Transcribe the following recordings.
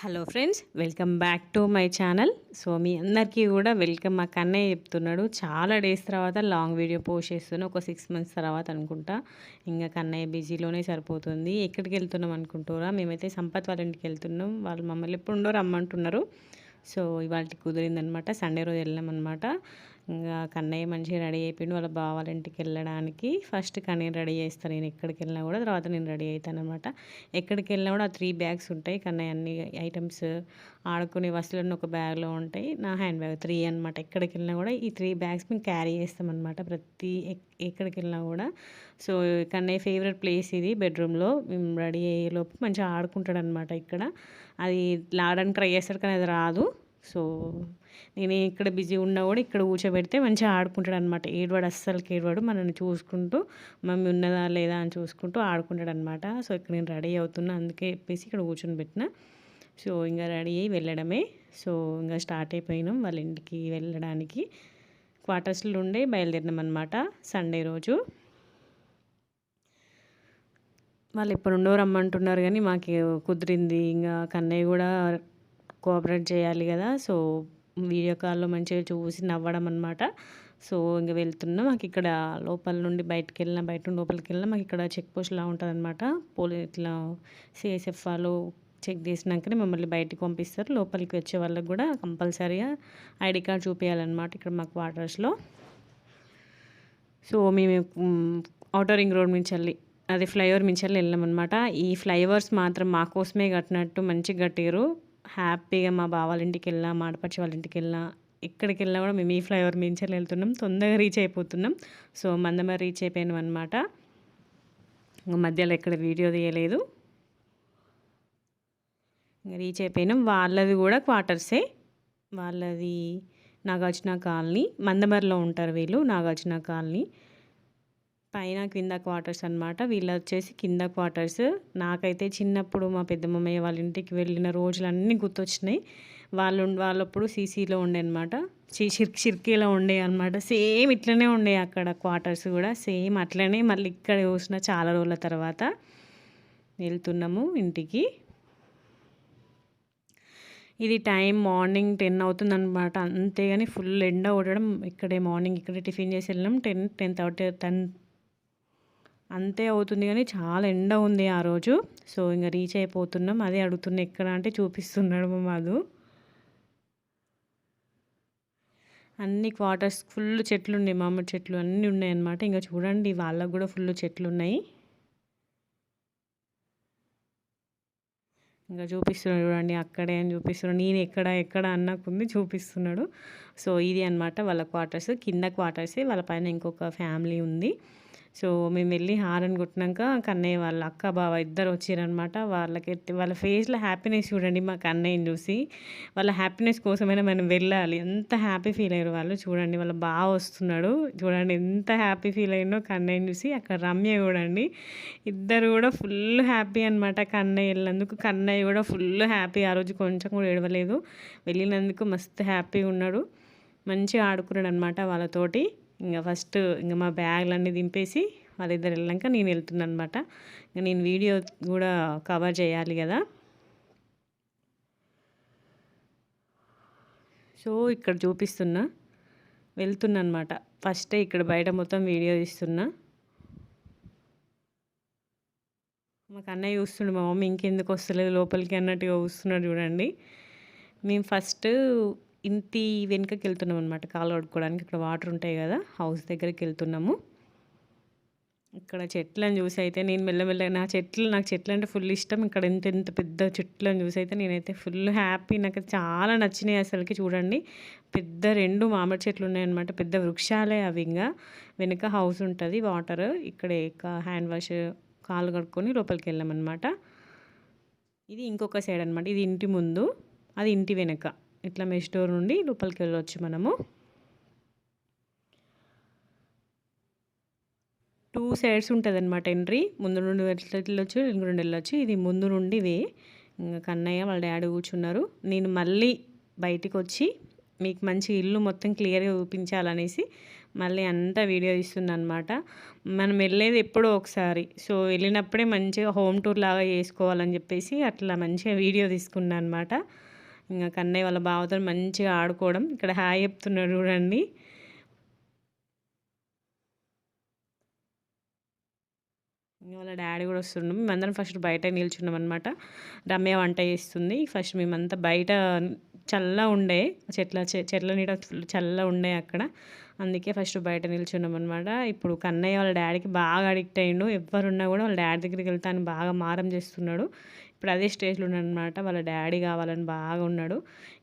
Hello friends welcome back to my channel. So మీ అందరికీ కూడా welcome. మా కన్నయ్య చెప్తున్నాడు చాలా డేస్ తర్వాత లాంగ్ వీడియో పోస్ట్ చేస్తున్నాను ఒక సిక్స్ మంత్స్ తర్వాత అనుకుంటా. ఇంకా కన్నయ్య బిజీలోనే సరిపోతుంది. ఎక్కడికి వెళ్తున్నాం అనుకుంటారా? మేమైతే సంపత్ వాళ్ళ ఇంటికి వెళ్తున్నాం. వాళ్ళు మమ్మల్ని ఎప్పుడుండో రమ్మంటున్నారు. సో ఇవాళ కుదిరిందనమాట. సండే రోజు వెళ్ళామన్నమాట ఇంకా కన్నయ్య మంచిగా రెడీ అయిపోయింది వాళ్ళ బావాల ఇంటికి వెళ్ళడానికి ఫస్ట్ కన్నయ్య రెడీ చేస్తాను నేను ఎక్కడికి వెళ్ళినా కూడా తర్వాత నేను రెడీ అవుతాను అనమాట ఎక్కడికి వెళ్ళినా కూడా ఆ త్రీ బ్యాగ్స్ ఉంటాయి. కన్నయ్య అన్ని ఐటమ్స్ ఆడుకునే వస్తువులన్నీ ఒక బ్యాగ్లో ఉంటాయి. నా హ్యాండ్ బ్యాగ్ త్రీ అనమాట ఎక్కడికి వెళ్ళినా కూడా ఈ త్రీ బ్యాగ్స్ మేము క్యారీ చేస్తామన్నమాట ప్రతి ఎక్- ఎక్కడికి వెళ్ళినా కూడా. సో కన్నయ్య ఫేవరెట్ ప్లేస్ ఇది. బెడ్రూమ్లో మేము రెడీ అయ్యేలోపు మంచిగా ఆడుకుంటాడు అనమాట ఇక్కడ. అది లాడడానికి ట్రై చేస్తాడు కానీ అది రాదు. సో నేను ఇక్కడ బిజీ ఉన్నా కూడా ఇక్కడ కూర్చోబెడితే మంచిగా ఆడుకుంటాడు అనమాట ఏడవాడు అస్సలకి ఏడవాడు మనల్ని చూసుకుంటూ మమ్మీ ఉన్నదా లేదా? అని చూసుకుంటూ ఆడుకుంటాడు అనమాట సో ఇక్కడ నేను రెడీ అవుతున్నా అందుకే చెప్పేసి ఇక్కడ కూర్చొని పెట్టిన. సో ఇంకా రెడీ అయ్యి వెళ్ళడమే. సో ఇంకా స్టార్ట్ అయిపోయినాం వాళ్ళ ఇంటికి వెళ్ళడానికి. క్వార్టర్స్లో ఉండే బయలుదేరినాం అనమాట సండే రోజు. వాళ్ళు ఎప్పుడుండో రమ్మంటున్నారు కానీ మాకు కుదిరింది. ఇంకా కన్నయ్య కూడా కోఆపరేట్ చేయాలి కదా. సో వీడియో కాల్లో మంచిగా చూసి నవ్వడం అనమాట సో ఇంక వెళ్తున్నా. మాకు ఇక్కడ లోపల నుండి బయటకు వెళ్ళినా బయట నుండి లోపలికి వెళ్ళినా మాకు ఇక్కడ చెక్ పోస్ట్లా ఉంటుంది అనమాట పోలీ ఇట్లా సిఎస్ఎఫ్ వాళ్ళు చెక్ చేసినాకనే మమ్మల్ని బయటకు పంపిస్తారు. లోపలికి వచ్చే వాళ్ళకి కూడా కంపల్సరీగా ఐడి కార్డ్ చూపించాలన్నమాట ఇక్కడ మాకు వాటర్స్లో సో మేము ఔటర్ రింగ్ రోడ్ నుంచి వెళ్ళి అది ఫ్లైఓవర్ నుంచి వెళ్ళి వెళ్ళామన్నమాట. ఈ ఫ్లైఓవర్స్ మాత్రం మా కోసమే కట్టినట్టు మంచిగా కట్టారు హ్యాపీగా మా బావాల ఇంటికి వెళ్ళా మా ఆడపడిచి వాళ్ళ ఇంటికి వెళ్ళా ఎక్కడికి వెళ్ళినా కూడా మేము ఈ ఫ్లైఓవర్ నుంచి వెళ్ళి వెళ్తున్నాం. తొందరగా రీచ్ అయిపోతున్నాం. సో మందమ రీచ్ అయిపోయాం అనమాట మధ్యలో ఎక్కడ వీడియో తీయలేదు. ఇంకా రీచ్ అయిపోయినాం. వాళ్ళది కూడా క్వార్టర్సే. వాళ్ళది నాగార్జున కాలనీ. మందమరిలో ఉంటారు వీళ్ళు నాగార్జున కాలనీ. పైన కింద క్వార్టర్స్ అనమాట వీళ్ళు వచ్చేసి కింద క్వార్టర్స్. నాకైతే చిన్నప్పుడు మా పెద్దమ్మయ్య వాళ్ళ ఇంటికి వెళ్ళిన రోజులన్నీ గుర్తొచ్చినాయి. వాళ్ళు వాళ్ళప్పుడు సీసీలో ఉండే అనమాట షిర్క్ షిర్కీలో ఉండే అనమాట సేమ్ ఇట్లనే ఉండే అక్కడ క్వార్టర్స్ కూడా. సేమ్ అట్లనే మళ్ళీ ఇక్కడ చూసిన చాలా రోజుల తర్వాత వెళ్తున్నాము ఇంటికి. ఇది టైం మార్నింగ్ టెన్ అవుతుంది అనమాట అంతేగాని ఫుల్ ఎండ కొట్టడం ఇక్కడే మార్నింగ్ ఇక్కడే టిఫిన్ చేసి వెళ్ళినాం టెన్ టెన్ థర్టీ టెన్ అంతే అవుతుంది కానీ చాలా ఎండ ఉంది ఆ రోజు. సో ఇంకా రీచ్ అయిపోతున్నాం. అదే అడుగుతున్నా ఎక్కడ అంటే చూపిస్తున్నాడు మా అన్ని క్వార్టర్స్ ఫుల్ చెట్లు ఉన్నాయి మామిడి చెట్లు అన్నీ ఉన్నాయి అన్నమాట ఇంకా చూడండి వాళ్ళకు కూడా ఫుల్ చెట్లు ఉన్నాయి ఇంకా చూపిస్తున్నాడు చూడండి అక్కడే అని చూపిస్తున్నాడు. నేను ఎక్కడ ఎక్కడ అన్నకుంది చూపిస్తున్నాడు. సో ఇది అనమాట వాళ్ళ క్వార్టర్స్ కింద క్వార్టర్సే వాళ్ళ పైన ఇంకొక ఫ్యామిలీ ఉంది. సో మేము వెళ్ళి హారన్ కొట్టినాక కన్నయ్య వాళ్ళ అక్క బావ ఇద్దరు వచ్చారనమాట వాళ్ళకి వాళ్ళ ఫేస్లో హ్యాపీనెస్ చూడండి మా కన్నయ్యని చూసి. వాళ్ళ హ్యాపీనెస్ కోసమైనా మనం వెళ్ళాలి. ఎంత హ్యాపీ ఫీల్ అయ్యారు వాళ్ళు చూడండి. వాళ్ళ బావ వస్తున్నాడు. చూడండి ఎంత హ్యాపీ ఫీల్ అయ్యిందో కన్నయ్యని చూసి. అక్కడ రమ్య చూడండి ఇద్దరు కూడా ఫుల్ హ్యాపీ అనమాట కన్నయ్య వెళ్ళినందుకు. కన్నయ్య కూడా ఫుల్ హ్యాపీ. ఆ రోజు కొంచెం కూడా ఏడవలేదు. వెళ్ళినందుకు మస్తు హ్యాపీగా ఉన్నాడు. మంచిగా ఆడుకున్నాడు అనమాట వాళ్ళతోటి. ఇంకా ఫస్ట్ ఇంకా మా బ్యాగ్లన్నీ దింపేసి వాళ్ళిద్దరు వెళ్ళాక నేను వెళ్తున్నాను అనమాట ఇంకా నేను వీడియో కూడా కవర్ చేయాలి కదా. సో ఇక్కడ చూపిస్తున్నా వెళ్తున్నా అనమాట ఫస్టే ఇక్కడ బయట మొత్తం వీడియో తీస్తున్నా. మాకు అన్నయ్య చూస్తుండు మా మమ్మీ ఇంకెందుకు వస్తలేదు లోపలికి అన్నట్టుగా చూస్తున్నాడు చూడండి. మేము ఫస్ట్ ఇంటి వెనుకకి వెళ్తున్నాం అనమాట కాలు కడుక్కోవడానికి ఇక్కడ వాటర్ ఉంటాయి కదా హౌస్ దగ్గరికి వెళ్తున్నాము ఇక్కడ చెట్లను చూసి అయితే నేను మెల్లమెల్లగా నా చెట్లు నాకు చెట్లు అంటే ఫుల్ ఇష్టం. ఇక్కడ ఎంత ఎంత పెద్ద చెట్లను చూసి అయితే నేనైతే ఫుల్ హ్యాపీ. నాకు చాలా నచ్చినాయి అసలుకి చూడండి. పెద్ద రెండు మామిడి చెట్లు ఉన్నాయన్నమాట పెద్ద వృక్షాలే అవి ఇంకా. వెనుక హౌస్ ఉంటుంది వాటర్. ఇక్కడే హ్యాండ్ వాష్ కాలు కడుక్కొని లోపలికి వెళ్ళామన్నమాట. ఇది ఇంకొక సైడ్ అనమాట ఇది ఇంటి ముందు అది ఇంటి వెనక. ఇట్లా మెష్ డోర్ నుండి లోపలికి వెళ్ళొచ్చు మనము. టూ సైడ్స్ ఉంటుంది అనమాట ఎంట్రీ. ముందు నుండి వెళ్ళొచ్చు వెనుక నుండి వెళ్ళొచ్చు. ఇది ముందు నుండి వే ఇంకా కన్నయ్య వాళ్ళ డాడీ కూర్చున్నారు. నేను మళ్ళీ బయటికి వచ్చి మీకు మంచి ఇల్లు మొత్తం క్లియర్గా చూపించాలనేసి మళ్ళీ అంతా వీడియో తీస్తుంది అనమాట మనం వెళ్ళేది ఎప్పుడో ఒకసారి. సో వెళ్ళినప్పుడే మంచిగా హోమ్ టూర్ లాగా చేసుకోవాలని చెప్పేసి అట్లా మంచిగా వీడియో తీసుకున్నాను అనమాట ఇంకా కన్నయ్య వాళ్ళ బావతో మంచిగా ఆడుకోవడం. ఇక్కడ హాయ్ చెప్తున్నాడు చూడండి. వాళ్ళ డాడీ కూడా వస్తున్నాం మేమందరం ఫస్ట్ బయట నిల్చున్నాం అనమాట రమ్య వంట చేస్తుంది. ఫస్ట్ మేమంతా బయట చల్ల ఉండే చెట్ల చెట్ల నీడ చల్ల ఉండే అక్కడ. అందుకే ఫస్ట్ బయట నిల్చున్నాం అనమాట ఇప్పుడు కన్నయ్య వాళ్ళ డాడీకి బాగా అడిక్ట్ అయ్యిండు. ఎవరున్నా కూడా వాళ్ళ డాడీ దగ్గరికి వెళ్తాను బాగా మారం చేస్తున్నాడు. ఇప్పుడు అదే స్టేజ్లో ఉన్నాడు అనమాట వాళ్ళ డాడీ కావాలని బాగా ఉన్నాడు.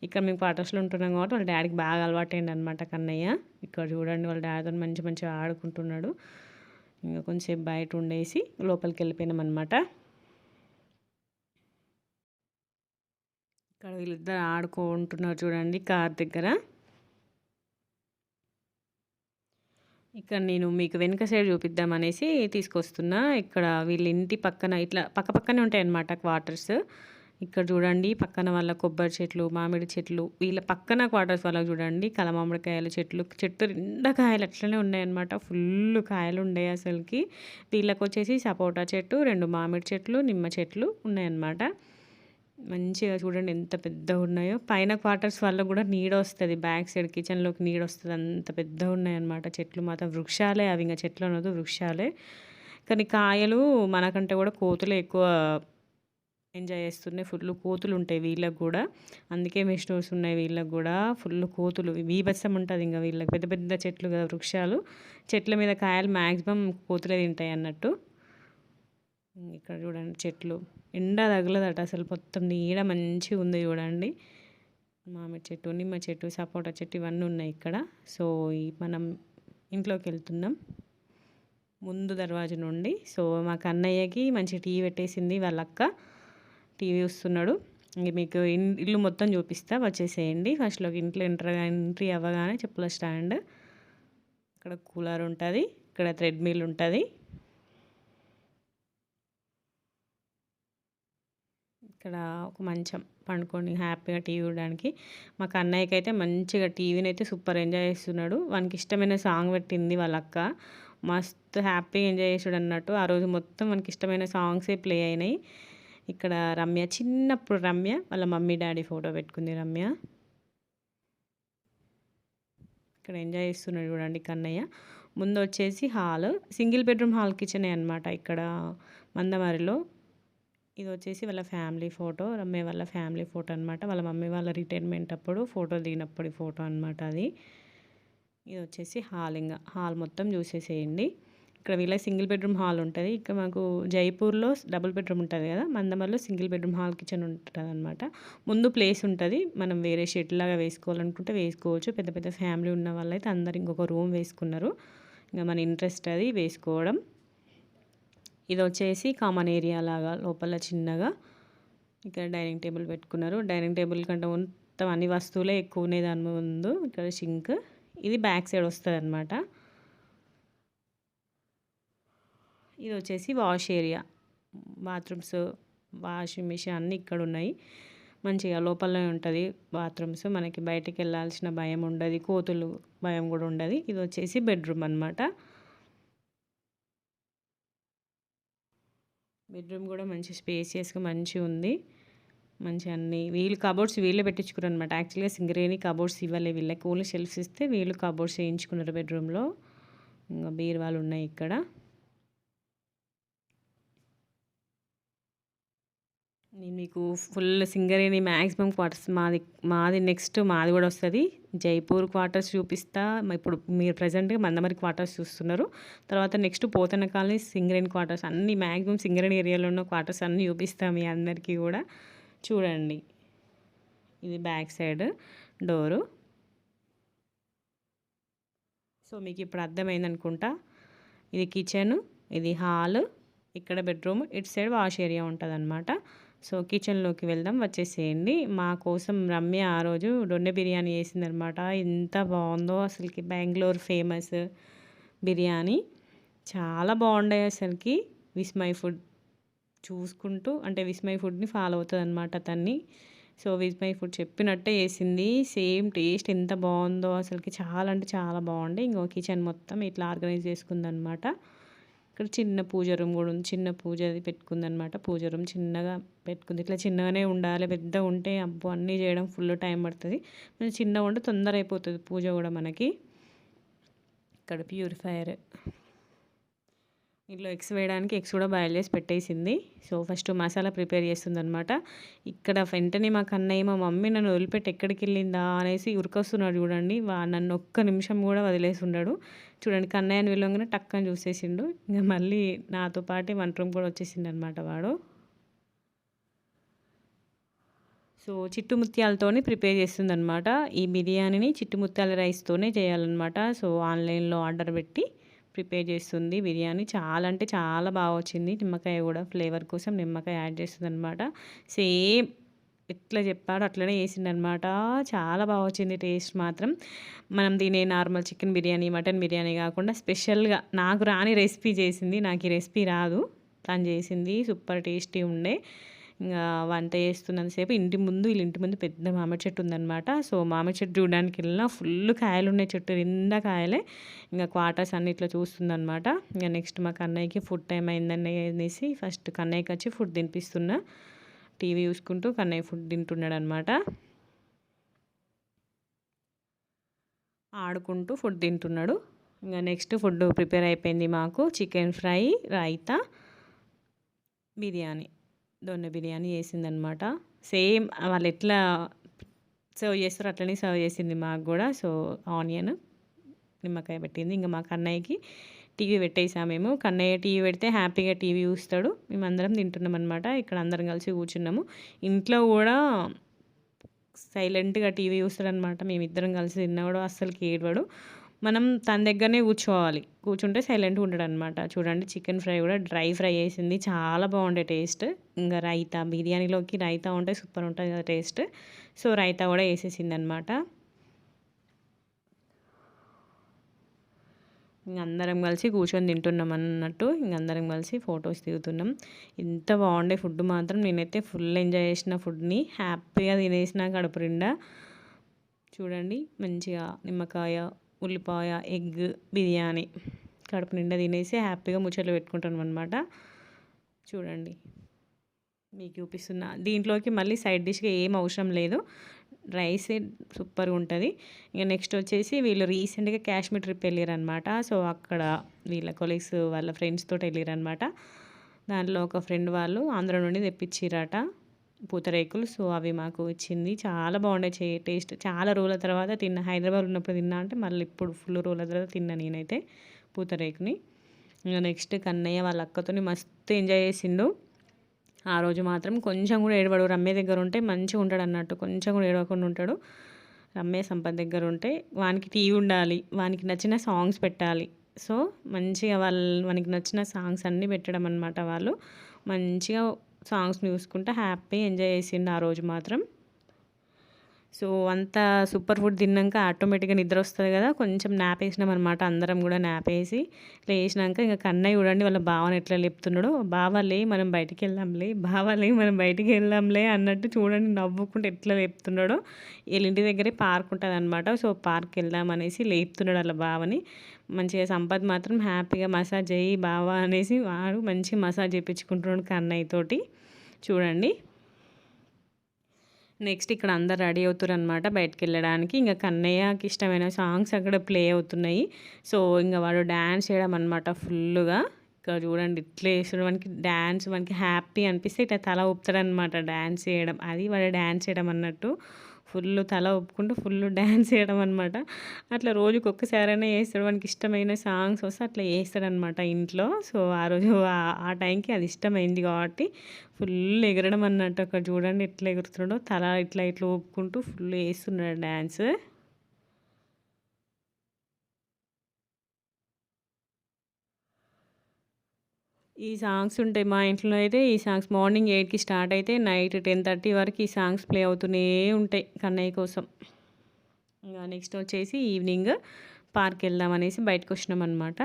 ఇక్కడ మేము క్వార్టర్స్లో ఉంటున్నాం కాబట్టి వాళ్ళ డాడీకి బాగా అలవాటైంది అనమాట కన్నయ్య. ఇక్కడ చూడండి వాళ్ళ డాడీతో మంచి మంచిగా ఆడుకుంటున్నాడు. ఇంకా కొంచెం బయట ఉండేసి లోపలికి వెళ్ళిపోయినాం అనమాట ఇక్కడ వీళ్ళిద్దరు ఆడుకుంటున్నారు చూడండి కార్ దగ్గర. ఇక్కడ నేను మీకు వెనుక సైడ్ చూపిద్దామనేసి తీసుకొస్తున్నా. ఇక్కడ వీళ్ళ ఇంటి పక్కన ఇట్లా పక్క పక్కనే ఉంటాయన్నమాట క్వార్టర్స్. ఇక్కడ చూడండి పక్కన వాళ్ళ కొబ్బరి చెట్లు మామిడి చెట్లు వీళ్ళ పక్కన క్వార్టర్స్ వాళ్ళకి చూడండి కలమామిడికాయల చెట్లు చెట్టు నిండా కాయలు అట్లనే ఉన్నాయన్నమాట. ఫుల్ కాయలు ఉండే అసలుకి. వీళ్ళకి వచ్చేసి సపోటా చెట్టు రెండు మామిడి చెట్లు నిమ్మ చెట్లు ఉన్నాయన్నమాట. మంచిగా చూడండి ఎంత పెద్దగా ఉన్నాయో. పైన క్వార్టర్స్ వల్ల కూడా నీడ వస్తుంది. బ్యాక్ సైడ్ కిచెన్లోకి నీడ వస్తుంది. అంత పెద్దగా ఉన్నాయన్నమాట చెట్లు మాత్రం. వృక్షాలే అవి ఇంకా చెట్లు అనదు వృక్షాలే. కానీ కాయలు మనకంటే కూడా కోతులు ఎక్కువ ఎంజాయ్ చేస్తున్నాయి. ఫుల్ కోతులు ఉంటాయి వీళ్ళకి కూడా. అందుకే మిషనోస్ ఉన్నాయి వీళ్ళకి కూడా. ఫుల్ కోతులు. వీభత్సం ఉంటుంది ఇంకా వీళ్ళకి. పెద్ద పెద్ద చెట్లు కదా వృక్షాలు. చెట్ల మీద కాయలు మ్యాక్సిమం కోతులే తింటాయి అన్నట్టు. ఇక్కడ చూడండి చెట్లు. ఎండ తగలదట అసలు మొత్తం నీడ మంచిగా ఉంది చూడండి. మామిడి చెట్టు నిమ్మ చెట్టు సపోటా చెట్టు ఇవన్నీ ఉన్నాయి ఇక్కడ. సో మనం ఇంట్లోకి వెళ్తున్నాం. ముందు దర్వాజా నుండి. సో మా కన్నయ్యకి మంచి టీ పెట్టేసింది వాళ్ళ అక్క టీవీ వస్తున్నాడు ఇంక మీకు ఇల్లు మొత్తం చూపిస్తా. వచ్చేసేయండి. ఫస్ట్లోకి ఇంట్లో ఎంటర్ ఎంట్రీ అవ్వగానే చెప్పుల స్టాండ్. ఇక్కడ కూలర్ ఉంటుంది. ఇక్కడ థ్రెడ్మిల్ ఉంటుంది. ఇక్కడ ఒక మంచం పండుకొని హ్యాపీగా టీవీ చూడడానికి. మా కన్నయ్యకి అయితే మంచిగా టీవీని అయితే సూపర్ ఎంజాయ్ చేస్తున్నాడు. వానికి ఇష్టమైన సాంగ్ పెట్టింది వాళ్ళ అక్క మస్తు హ్యాపీగా ఎంజాయ్ చేసాడు అన్నట్టు. ఆ రోజు మొత్తం మనకి ఇష్టమైన సాంగ్సే ప్లే అయినాయి. ఇక్కడ రమ్య చిన్నప్పుడు రమ్య వాళ్ళ మమ్మీ డాడీ ఫోటో పెట్టుకుంది రమ్య. ఇక్కడ ఎంజాయ్ చేస్తున్నాడు చూడండి కన్నయ్య. ముందు వచ్చేసి హాల్ సింగిల్ బెడ్రూమ్ హాల్ కిచెనే అనమాట ఇక్కడ మందమారిలో ఇది వచ్చేసి వాళ్ళ ఫ్యామిలీ ఫోటో రమ్మే వాళ్ళ ఫ్యామిలీ ఫోటో అనమాట వాళ్ళ మమ్మీ వాళ్ళ రిటైర్మెంట్ అప్పుడు ఫోటో దిగినప్పుడు ఫోటో అనమాట అది. ఇది వచ్చేసి హాల్ ఇంకా హాల్ మొత్తం చూసేసేయండి. ఇక్కడ వీళ్ళ సింగిల్ బెడ్రూమ్ హాల్ ఉంటుంది. ఇక్కడ మాకు జైపూర్లో డబుల్ బెడ్రూమ్ ఉంటుంది కదా మందమర్లో సింగిల్ బెడ్రూమ్ హాల్ కిచెన్ ఉంటుంది అనమాట ముందు ప్లేస్ ఉంటుంది. మనం వేరే షెడ్ లాగా వేసుకోవాలనుకుంటే వేసుకోవచ్చు. పెద్ద పెద్ద ఫ్యామిలీ ఉన్న వాళ్ళైతే అందరు ఇంకొక రూమ్ వేసుకున్నారు. ఇంకా మన ఇంట్రెస్ట్ అది వేసుకోవడం. ఇది వచ్చేసి కామన్ ఏరియా లాగా లోపల చిన్నగా ఇక్కడ డైనింగ్ టేబుల్ పెట్టుకున్నారు. డైనింగ్ టేబుల్ కంటే మొత్తం అన్ని వస్తువులే ఎక్కువ ఉన్నాయి దాని ముందు. ఇక్కడ సింక్. ఇది బ్యాక్ సైడ్ వస్తుంది అనమాట ఇది వచ్చేసి wash area. Bathrooms washing machine అన్నీ ఇక్కడ ఉన్నాయి. మంచిగా లోపలనే ఉంటుంది బాత్రూమ్స్. మనకి బయటికి వెళ్ళాల్సిన భయం ఉండదు. కోతులు భయం కూడా ఉండదు. ఇది వచ్చేసి బెడ్రూమ్ అనమాట బెడ్రూమ్ కూడా మంచి స్పేసియస్గా మంచిగా ఉంది. మంచి అన్ని వీళ్ళు కబోర్డ్స్ వీళ్ళే పెట్టించుకున్నారు అనమాట యాక్చువల్గా సింగరేణి కబోర్డ్స్ ఇవ్వలే వీళ్ళకి. ఓన్లీ షెల్ఫ్స్ ఇస్తే వీళ్ళు కబోర్డ్స్ వేయించుకున్నారు బెడ్రూమ్లో. ఇంకా బీరువాలు ఉన్నాయి ఇక్కడ. నేను మీకు ఫుల్ సింగరేణి మ్యాక్సిమం క్వార్టర్స్ మాది మాది నెక్స్ట్ మాది కూడా వస్తుంది. జైపూర్ క్వార్టర్స్ చూపిస్తా. ఇప్పుడు మీరు ప్రజెంట్గా మందమరి క్వార్టర్స్ చూస్తున్నారు. తర్వాత next Pothana colony Singareni quarters అన్ని మ్యాక్సిమం సింగరేణి ఏరియాలో ఉన్న క్వార్టర్స్ అన్నీ చూపిస్తాం మీ అందరికీ కూడా. చూడండి. ఇది బ్యాక్ సైడ్ డోరు సో మీకు ఇప్పుడు అర్థమైంది అనుకుంటా. ఇది కిచెన్ ఇది హాల్ ఇక్కడ బెడ్రూమ్ ఇటు సైడ్ వాష్ ఏరియా ఉంటుంది అన్నమాట సో కిచెన్లోకి వెళ్దాం వచ్చేసేయండి. మా కోసం రమ్య ఆ రోజు దొండె బిర్యానీ వేసిందనమాట ఎంత బాగుందో అసలుకి. బెంగళూరు ఫేమస్ బిర్యానీ. చాలా బాగుండే అసలుకి. విస్మై ఫుడ్ చూసుకుంటూ అంటే విస్మై ఫుడ్ని ఫాలో అవుతుంది అనమాట తన్ని. సో విజ్ మై ఫుడ్ చెప్పినట్టే వేసింది సేమ్ టేస్ట్ ఎంత బాగుందో అసలుకి. చాలా అంటే చాలా బాగుండే. ఇంకో కిచెన్ మొత్తం ఇట్లా ఆర్గనైజ్ చేసుకుందనమాట ఇక్కడ చిన్న పూజ రూమ్ కూడా ఉంది. చిన్న పూజ అది పెట్టుకుందనమాట పూజ రూమ్ చిన్నగా పెట్టుకుంది. ఇట్లా చిన్నగానే ఉండాలి. పెద్ద ఉంటే అబ్బో అన్నీ చేయడం ఫుల్ టైం పడుతుంది. చిన్నగా ఉంటే తొందర అయిపోతుంది పూజ కూడా మనకి. ఇక్కడ ప్యూరిఫైయర్ ఇంట్లో ఎగ్స్ వేయడానికి ఎగ్స్ కూడా బాయిల్ చేసి పెట్టేసింది. సో ఫస్ట్ మసాలా ప్రిపేర్ చేస్తుంది అనమాట ఇక్కడ వెంటనే మా కన్నయ్య మా మమ్మీ నన్ను వదిలిపెట్టి ఎక్కడికి వెళ్ళిందా అనేసి ఉరికొస్తున్నాడు చూడండి. వా నన్ను ఒక్క నిమిషం కూడా వదిలేసి ఉన్నాడు చూడండి కన్నయ్యని వెళ్ళంగానే టక్కని చూసేసిండు. ఇంకా మళ్ళీ నాతో పాటే వంట రూమ్ కూడా వచ్చేసిండు అనమాట వాడు. సో చిట్టు ముత్యాలతోనే ప్రిపేర్ చేస్తుందనమాట ఈ బిర్యానీని చిట్టు ముత్యాల రైస్తోనే చేయాలన్నమాట. సో ఆన్లైన్లో ఆర్డర్ పెట్టి ప్రిపేర్ చేస్తుంది బిర్యానీ. చాలా అంటే చాలా బాగా వచ్చింది. నిమ్మకాయ కూడా ఫ్లేవర్ కోసం నిమ్మకాయ యాడ్ చేస్తుంది అనమాట సేమ్ ఎట్లా చెప్పాడో అట్లనే అనమాట చాలా బాగా వచ్చింది టేస్ట్ మాత్రం. మనం తినే normal chicken biryani mutton biryani కాకుండా స్పెషల్గా నాకు రాని రెసిపీ చేసింది. నాకు ఈ రెసిపీ రాదు. తను చేసింది. సూపర్ టేస్టీ ఉండే. వంట చేస్తున్నంతసేపు ఇంటి ముందు వీళ్ళ ఇంటి ముందు పెద్ద మామిడి చెట్టు ఉందనమాట సో మామిడి చెట్టు చూడడానికి వెళ్ళినా ఫుల్ కాయలు ఉన్నాయి చెట్టు నిండా కాయలే. ఇంకా క్వార్టర్స్ అన్ని ఇట్లా చూస్తుందనమాట ఇంకా నెక్స్ట్ మా కన్నయ్యకి ఫుడ్ టైం అయిందని అనేసి ఫస్ట్ కన్నయ్యకి వచ్చి ఫుడ్ తినిపిస్తున్నా. టీవీ చూసుకుంటూ కన్నయ్య ఫుడ్ తింటున్నాడు అనమాట ఆడుకుంటూ ఫుడ్ తింటున్నాడు. ఇంకా నెక్స్ట్ ఫుడ్ ప్రిపేర్ అయిపోయింది మాకు. Chicken fry raita biryani. దొన్న biryani చేసిందనమాట. సేమ్ వాళ్ళు ఎట్లా సర్వ్ చేస్తారు అట్లనే సర్వ్ చేసింది మాకు కూడా. సో ఆనియన్ నిమ్మకాయ పెట్టింది. ఇంకా మా కన్నయ్యకి టీవీ పెట్టేసాం మేము. కన్నయ్య టీవీ పెడితే హ్యాపీగా టీవీ చూస్తాడు. మేమందరం తింటున్నాం అనమాట ఇక్కడ అందరం కలిసి కూర్చున్నాము. ఇంట్లో కూడా సైలెంట్గా టీవీ చూస్తాడనమాట మేమిద్దరం కలిసి తిన్నా కూడా అస్సలు ఏడవాడు మనం తన దగ్గరనే కూర్చోవాలి. కూర్చుంటే సైలెంట్గా ఉంటాడు అనమాట చూడండి చికెన్ ఫ్రై కూడా డ్రై ఫ్రై వేసింది చాలా బాగుండే టేస్ట్. ఇంకా రైతా బిర్యానీలోకి రైతా ఉంటే సూపర్ ఉంటుంది కదా టేస్ట్. సో రైతా కూడా వేసేసింది అనమాట ఇంక అందరం కలిసి కూర్చొని తింటున్నాం అన్నట్టు. ఇంక అందరం కలిసి ఫొటోస్ దిగుతున్నాం. ఇంత బాగుండే ఫుడ్ మాత్రం నేనైతే ఫుల్ ఎంజాయ్ చేసిన ఫుడ్ని. హ్యాపీగా తినేసిన కడుపు నిండా. చూడండి మంచిగా నిమ్మకాయ ఉల్లిపాయ ఎగ్ బిర్యానీ కడుపు నిండా తినేసి హ్యాపీగా ముచ్చట్లు పెట్టుకుంటాం అనమాట చూడండి మీకు చూపిస్తున్నా. దీంట్లోకి మళ్ళీ సైడ్ డిష్గా ఏం అవసరం లేదు. రైసే సూపర్గా ఉంటుంది. ఇంకా నెక్స్ట్ వచ్చేసి వీళ్ళు రీసెంట్గా కాశ్మీర్ ట్రిప్ వెళ్ళారనమాట సో అక్కడ వీళ్ళ కొలీగ్స్ వాళ్ళ ఫ్రెండ్స్ తోటి వెళ్ళారనమాట దాంట్లో ఒక ఫ్రెండ్ వాళ్ళు ఆంధ్ర నుండి తెప్పించిరట. పూతరేకులు. సో అవి మాకు వచ్చింది. చాలా బాగుండే టేస్ట్. చాలా రోజుల తర్వాత తిన్న హైదరాబాద్ ఉన్నప్పుడు తిన్నా అంటే మళ్ళీ ఇప్పుడు ఫుల్ రోజుల తర్వాత తిన్నా నేనైతే పూతరేకుని. ఇంకా నెక్స్ట్ కన్నయ్య వాళ్ళ అక్కతోని మస్తు ఎంజాయ్ చేసిండు. ఆ రోజు మాత్రం కొంచెం కూడా ఏడవడు. రమ్య దగ్గర ఉంటే మంచిగా ఉంటాడు అన్నట్టు. కొంచెం కూడా ఏడవకుండా ఉంటాడు. రమ్య సంపత్ దగ్గర ఉంటే వానికి టీవీ ఉండాలి. వానికి నచ్చిన సాంగ్స్ పెట్టాలి. సో మంచిగా వాళ్ళు మనకి నచ్చిన సాంగ్స్ అన్నీ పెట్టడం అనమాట వాళ్ళు. మంచిగా సాంగ్స్ని చూసుకుంటా హ్యాపీ ఎంజాయ్ చేసిండు ఆ రోజు మాత్రం. సో అంత సూపర్ ఫుడ్ తిన్నాక ఆటోమేటిక్గా నిద్ర వస్తుంది కదా కొంచెం నాప్ వేసినాం అనమాట అందరం కూడా నాప్ వేసి లేచినాక ఇంకా కన్నయ్య చూడండి వాళ్ళ బావని ఎట్లా లేపుతున్నాడో బావాలే మనం బయటికి వెళ్దాంలే బావాలే మనం బయటికి వెళ్దాంలే అన్నట్టు చూడండి నవ్వుకుంటూ ఎట్లా లేపుతున్నాడో వీళ్ళ ఇంటి దగ్గరే పార్క్ ఉంటుంది అనమాట సో పార్క్ వెళ్దాం అనేసి లేపుతున్నాడు వాళ్ళ బావని. మంచిగా సంపత్ మాత్రం హ్యాపీగా మసాజ్ చేయి బావా అనేసి వాడు మంచి మసాజ్ చేయించుకుంటున్నాడు కన్నయ్యతోటి చూడండి. నెక్స్ట్ ఇక్కడ అందరు రెడీ అవుతారు అనమాట బయటకు వెళ్ళడానికి ఇంకా కన్నయ్యకి ఇష్టమైన సాంగ్స్ అక్కడ ప్లే అవుతున్నాయి. సో ఇంకా వాడు డ్యాన్స్ చేయడం అనమాట ఫుల్గా ఇక్కడ చూడండి ఇట్లా వేసడం మనకి డ్యాన్స్ మనకి హ్యాపీ అనిపిస్తే ఇట్లా తల ఊపుతాడనమాట డ్యాన్స్ చేయడం. అది వాడు డ్యాన్స్ చేయడం అన్నట్టు. ఫుల్ తల ఒప్పుకుంటూ ఫుల్ డ్యాన్స్ చేయడం అనమాట అట్లా రోజుకి ఒక్కసారైనా వేస్తాడు మనకి ఇష్టమైన సాంగ్స్ వస్తే అట్లా వేస్తాడనమాట ఇంట్లో. సో ఆ రోజు ఆ టైంకి అది ఇష్టమైంది కాబట్టి ఫుల్ ఎగరడం అన్నట్టు అక్కడ చూడండి ఎట్లా ఎగురుతున్నాడో. తల ఇట్లా ఇట్లా ఒప్పుకుంటూ ఫుల్ వేస్తున్నాడు డ్యాన్స్ ఈ సాంగ్స్ ఉంటాయి మా ఇంట్లో అయితే ఈ సాంగ్స్ మార్నింగ్ ఎయిట్కి స్టార్ట్ అయితే నైట్ టెన్ థర్టీ వరకు ఈ సాంగ్స్ ప్లే అవుతూనే ఉంటాయి కన్నయ్య కోసం. ఇంకా నెక్స్ట్ వచ్చేసి ఈవినింగ్ పార్క్ వెళ్దాం అనేసి బయటకు వచ్చినాం అనమాట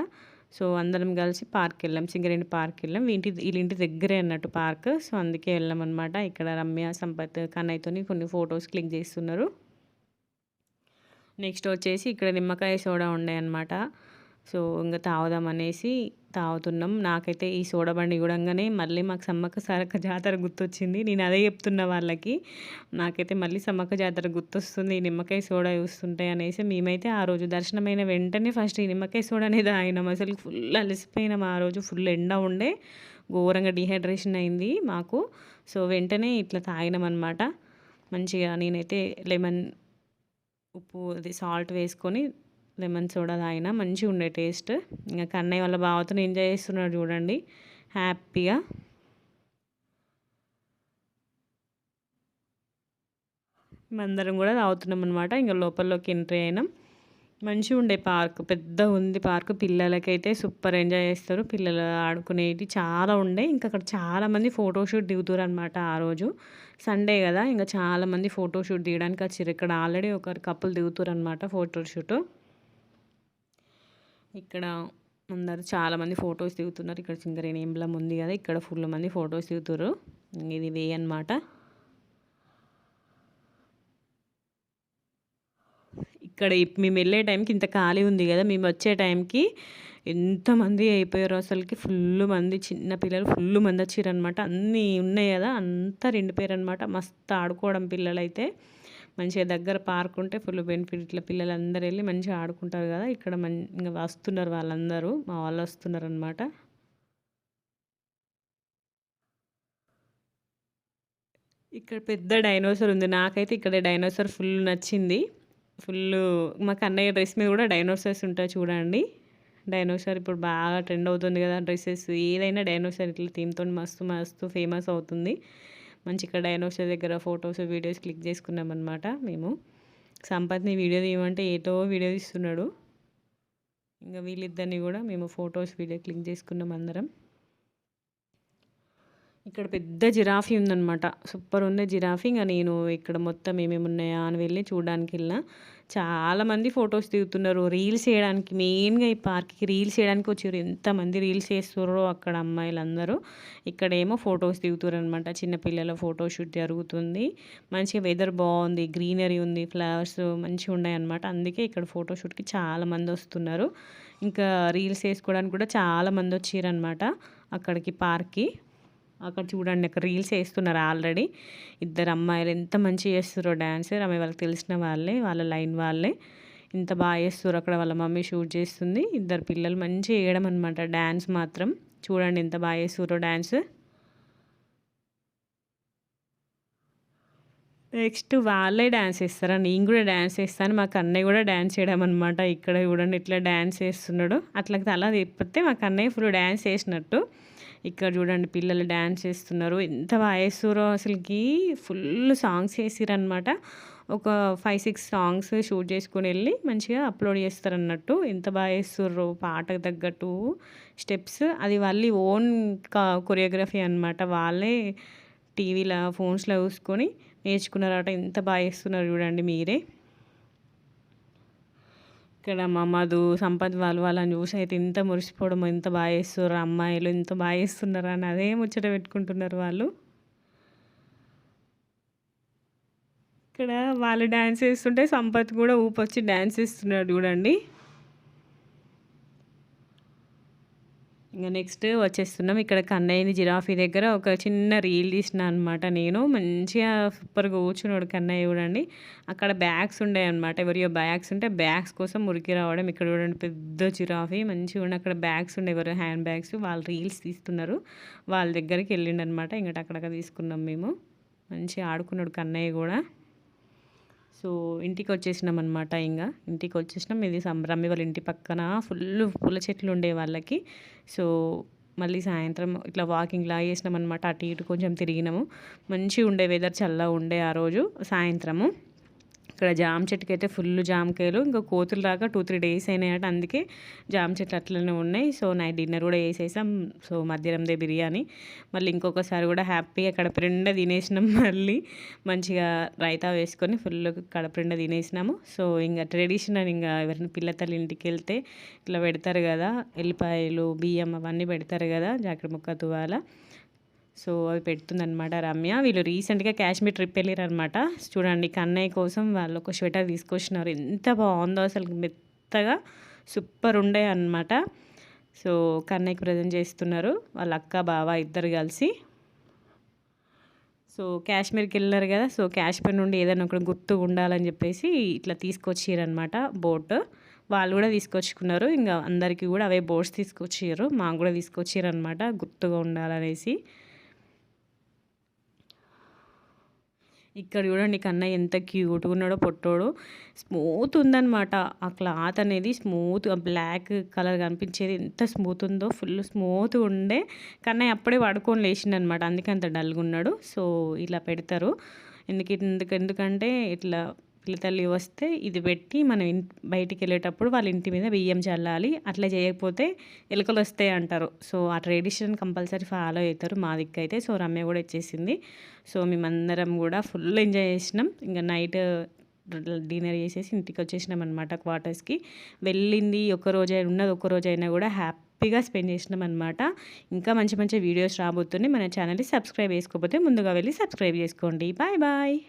సో అందరం కలిసి పార్క్ వెళ్ళాం సింగరేణి పార్క్ వెళ్ళాం ఇంటి వీళ్ళింటి దగ్గరే అన్నట్టు పార్క్. సో అందుకే వెళ్ళాం అనమాట ఇక్కడ రమ్య సంపత్ కన్నయ్యతోని కొన్ని ఫొటోస్ క్లిక్ చేస్తున్నారు. నెక్స్ట్ వచ్చేసి ఇక్కడ నిమ్మకాయ సోడా ఉండే అనమాట సో ఇంకా తాగుదాం అనేసి తాగుతున్నాం. నాకైతే ఈ సోడా బండి చూడంగానే మళ్ళీ మాకు సమ్మక్క సారక్క జాతర గుర్తొచ్చింది. నేను అదే చెప్తున్న వాళ్ళకి నాకైతే మళ్ళీ సమ్మక్క జాతర గుర్తొస్తుంది. ఈ నిమ్మకాయ సోడా చూస్తుంటాయి అనేసి మేమైతే ఆ రోజు దర్శనమైన వెంటనే ఫస్ట్ ఈ నిమ్మకాయ సోడా అనేది తాగినాం. అసలు ఫుల్ అలసిపోయినాం ఆ రోజు. ఫుల్ ఎండ ఉండే ఘోరంగా డిహైడ్రేషన్ అయింది మాకు. సో వెంటనే ఇట్లా తాగినాం అనమాట మంచిగా నేనైతే లెమన్ ఉప్పు అది సాల్ట్ వేసుకొని లెమన్ సోడా తాగిన మంచిగా ఉండే టేస్ట్. ఇంకా కన్నయ్య వాళ్ళ బావతో ఎంజాయ్ చేస్తున్నాడు చూడండి. హ్యాపీగా. మేమందరం కూడా తాగుతున్నాం అనమాట ఇంకా లోపలిలోకి ఎంట్రీ అయినాం. మంచిగా ఉండే పార్క్. పెద్ద ఉంది పార్క్. పిల్లలకైతే సూపర్ ఎంజాయ్ చేస్తారు. పిల్లలు ఆడుకునేవి చాలా ఉండే. ఇంకా అక్కడ చాలామంది ఫోటోషూట్ దిగుతారు అనమాట ఆ రోజు. సండే కదా. ఇంకా చాలామంది ఫోటోషూట్ దిగడానికి వచ్చారు. ఇక్కడ ఆల్రెడీ ఒకరు కప్పులు దిగుతారు అనమాట ఫోటోషూట్ ఇక్కడ అందరు చాలామంది ఫొటోస్ దిగుతున్నారు. ఇక్కడ సింగరేణి ఎంబ్లం ఉంది కదా ఇక్కడ ఫుల్ మంది ఫొటోస్ దిగుతారు ఇది వే అనమాట ఇక్కడ మేము వెళ్ళే టైంకి ఇంత ఖాళీ ఉంది కదా మేము వచ్చే టైంకి ఎంతమంది అయిపోయారు అసలుకి? ఫుల్ మంది చిన్న పిల్లలు ఫుల్ మంది వచ్చారు అన్నీ ఉన్నాయి కదా అంతా రెండిపోయారు అనమాట మస్తు ఆడుకోవడం పిల్లలైతే. మంచిగా దగ్గర పార్క్ ఉంటే ఫుల్ బెనిఫిట్. ఇట్లా పిల్లలందరూ వెళ్ళి మంచిగా ఆడుకుంటారు కదా. ఇక్కడ మం ఇంకా వస్తున్నారు వాళ్ళందరూ. మా వాళ్ళు వస్తున్నారు అనమాట ఇక్కడ పెద్ద డైనోసర్ ఉంది. నాకైతే ఇక్కడ డైనోసర్ ఫుల్ నచ్చింది. ఫుల్ మా కన్నయ్య డ్రెస్ మీద కూడా డైనోసర్స్ ఉంటాయి చూడండి. డైనోసార్ ఇప్పుడు బాగా ట్రెండ్ అవుతుంది కదా డ్రెస్సెస్. ఏదైనా డైనోసార్ ఇట్లా థీమ్తో మస్తు మస్తు ఫేమస్ అవుతుంది. మంచి ఇక్కడ డైనోసార్ దగ్గర ఫొటోస్ వీడియోస్ క్లిక్ చేసుకున్నాం అనమాట మేము. సంపత్ని వీడియో తీయమంటే ఏటో వీడియో తీస్తున్నాడు. ఇంకా వీళ్ళిద్దరిని కూడా మేము ఫొటోస్ వీడియో క్లిక్ చేసుకున్నాం అందరం. ఇక్కడ పెద్ద జిరాఫీ ఉందన్నమాట. సూపర్ ఉంది జిరాఫీ. ఇంకా నేను ఇక్కడ మొత్తం ఏమేమి ఉన్నాయా అని వెళ్ళి చూడడానికి వెళ్ళిన చాలామంది ఫొటోస్ దిగుతున్నారు. రీల్స్ చేయడానికి మెయిన్గా ఈ పార్క్కి రీల్స్ చేయడానికి వచ్చారు. ఎంతమంది రీల్స్ చేస్తున్నారో అక్కడ అమ్మాయిలందరూ. ఇక్కడేమో ఫొటోస్ దిగుతారు అనమాట చిన్నపిల్లల ఫోటోషూట్ జరుగుతుంది. మంచిగా వెదర్ బాగుంది గ్రీనరీ ఉంది ఫ్లవర్స్ మంచిగా ఉన్నాయి అనమాట అందుకే ఇక్కడ ఫోటోషూట్కి చాలామంది వస్తున్నారు. ఇంకా రీల్స్ వేసుకోవడానికి కూడా చాలామంది వచ్చారనమాట అక్కడికి పార్క్కి. అక్కడ చూడండి అక్కడ రీల్స్ వేస్తున్నారు ఆల్రెడీ. ఇద్దరు అమ్మాయిలు ఎంత మంచిగా చేస్తారో డ్యాన్స్ ఆమె వాళ్ళకి తెలిసిన వాళ్ళే వాళ్ళ లైన్ వాళ్ళే. ఇంత బాగా చేస్తారు అక్కడ వాళ్ళ మమ్మీ షూట్ చేస్తుంది. ఇద్దరు పిల్లలు మంచిగా వేయడం అనమాట డ్యాన్స్ మాత్రం. చూడండి ఎంత బాగా చేస్తారో డ్యాన్స్ నెక్స్ట్ వాళ్ళే డ్యాన్స్ చేస్తారా? నేను కూడా డ్యాన్స్ వేస్తాను మా అన్నయ్య కూడా డ్యాన్స్ చేయడం అనమాట ఇక్కడ చూడండి ఇట్లా డ్యాన్స్ చేస్తున్నాడు. అట్లా అలా తిప్పితే మా అన్నయ్య ఫుల్ డ్యాన్స్ వేసినట్టు ఇక్కడ చూడండి పిల్లలు డ్యాన్స్ చేస్తున్నారు. ఎంత బాగా అసలుకి. ఫుల్ సాంగ్స్ వేసిరనమాట ఒక ఫైవ్ సిక్స్ సాంగ్స్ షూట్ చేసుకుని వెళ్ళి మంచిగా అప్లోడ్ చేస్తారన్నట్టు. ఎంత బాగా వేస్తుర్రు పాటకు తగ్గట్టు స్టెప్స్ అది వాళ్ళీ ఓన్ కొరియోగ్రఫీ అనమాట వాళ్ళే టీవీలో ఫోన్స్లో చూసుకొని నేర్చుకున్నారట. ఎంత బాగా వేస్తున్నారు చూడండి మీరే. ఇక్కడ మా మధు సంపత్ వాళ్ళు వాళ్ళని చూసి అయితే ఇంత మురిసిపోవడం ఎంత బాగా చేస్తున్నారు అమ్మాయిలు ఇంత బాగా చేస్తున్నారు అని అదే ముచ్చట పెట్టుకుంటున్నారు వాళ్ళు. ఇక్కడ వాళ్ళు డ్యాన్స్ చేస్తుంటే సంపత్ కూడా ఊపొచ్చి డ్యాన్స్ చేస్తున్నాడు చూడండి. ఇంకా నెక్స్ట్ వచ్చేస్తున్నాం. ఇక్కడ కన్నయ్యని జిరాఫీ దగ్గర ఒక చిన్న రీల్ తీసిన అనమాట నేను. మంచిగా సూపర్గా కూర్చున్నాడు కన్నయ్య చూడండి. అక్కడ బ్యాగ్స్ ఉండే అనమాట ఎవరియో బ్యాగ్స్ ఉంటే బ్యాగ్స్ కోసం మురికి రావడం ఇక్కడ చూడండి పెద్ద జిరాఫీ. మంచిగా ఉండి అక్కడ బ్యాగ్స్ ఉండే ఎవరు హ్యాండ్ బ్యాగ్స్ వాళ్ళు రీల్స్ తీస్తున్నారు. వాళ్ళ దగ్గరికి వెళ్ళిండనమాట ఇంకటి అక్కడ తీసుకున్నాం మేము. మంచిగా ఆడుకున్నాడు కన్నయ్య కూడా. సో ఇంటికి వచ్చేసినాం అనమాట ఇంకా ఇంటికి వచ్చేసినాం ఇది సంబరమ్మి వాళ్ళ ఇంటి పక్కన ఫుల్ పూల చెట్లు ఉండే వాళ్ళకి. సో మళ్ళీ సాయంత్రం ఇట్లా వాకింగ్ లా చేసినాం అనమాట అటు ఇటు కొంచెం తిరిగినాము. మంచిగా ఉండే వెదర్ చల్లగా ఉండే ఆ రోజు సాయంత్రము. ఇక్కడ జామ చెట్టుకి అయితే ఫుల్ జామకాయలు. ఇంకా కోతులు రాక టూ త్రీ డేస్ అయినాయట అందుకే జామ చెట్లు అట్లనే ఉన్నాయి. సో నైట్ డిన్నర్ కూడా వేసేసాం సో మధ్యాహ్నందే బిర్యానీ. మళ్ళీ ఇంకొకసారి కూడా హ్యాపీగా కడప తినేసినాం. మళ్ళీ మంచిగా రైతా వేసుకొని ఫుల్ కడప తినేసినాము. సో ఇంకా ట్రెడిషనల్ ఇంకా ఎవరైనా పిల్లతల్లి ఇంటికి వెళ్తే ఇట్లా పెడతారు కదా. ఎల్లిపాయలు బియ్యం అవన్నీ పెడతారు కదా. జాకెట్ ముక్క తువాల సో అవి పెడుతుందనమాట రమ్య. వీళ్ళు రీసెంట్గా కాశ్మీర్ ట్రిప్ వెళ్ళారనమాట చూడండి కన్నయ్య కోసం వాళ్ళు ఒక స్వెటర్ తీసుకొచ్చినారు. ఎంత బాగుందో అసలు మెత్తగా సూపర్ ఉండే అనమాట సో కన్నయ్యకి ప్రజెంట్ చేస్తున్నారు. వాళ్ళ అక్క బావ ఇద్దరు కలిసి. సో కాశ్మీర్కి వెళ్ళారు కదా సో కాశ్మీర్ నుండి ఏదైనా ఒకటి గుర్తుగా ఉండాలని చెప్పేసి ఇట్లా తీసుకొచ్చిరనమాట బోట్. వాళ్ళు కూడా తీసుకొచ్చుకున్నారు. ఇంకా అందరికీ కూడా అవే బోట్స్ తీసుకొచ్చారు మాకు కూడా తీసుకొచ్చారనమాట గుర్తుగా ఉండాలనేసి. ఇక్కడ చూడండి కన్నయ్య ఎంత క్యూట్గా ఉన్నాడో పొట్టోడు. స్మూత్ ఉందనమాట ఆ క్లాత్ అనేది స్మూత్ బ్లాక్ కలర్ కనిపించేది ఎంత స్మూత్ ఉందో ఫుల్ స్మూత్ ఉండే. కన్నయ్య అప్పుడే పడుకొని లేచిండనమాట అందుకే అంత డల్గా ఉన్నాడు. సో ఇలా పెడతారు. ఎందుకు ఎందుకు ఎందుకంటే ఇట్లా పిల్లతల్లి వస్తే ఇది పెట్టి మనం బయటికి వెళ్ళేటప్పుడు వాళ్ళ ఇంటి మీద బియ్యం చల్లాలి అట్లా చేయకపోతే ఎలుకలు వస్తాయి అంటారు. సో ఆ ట్రెడిషన్ కంపల్సరీ ఫాలో అవుతారు మా దిక్కు అయితే సో రమ్య కూడా ఇచ్చేసింది సో మేమందరం కూడా ఫుల్ ఎంజాయ్ చేసినాం. ఇంకా నైట్ డిన్నర్ చేసేసి ఇంటికి వచ్చేసినాం అనమాట క్వార్టర్స్కి. వెళ్ళింది ఒక రోజు ఉన్నది ఒక రోజు అయినా కూడా హ్యాపీగా స్పెండ్ చేసినాం అనమాట ఇంకా మంచి మంచి వీడియోస్ రాబోతున్నాయి. మన ఛానల్ని సబ్స్క్రైబ్ చేసుకోకపోతే ముందుగా వెళ్ళి సబ్స్క్రైబ్ చేసుకోండి. Bye bye.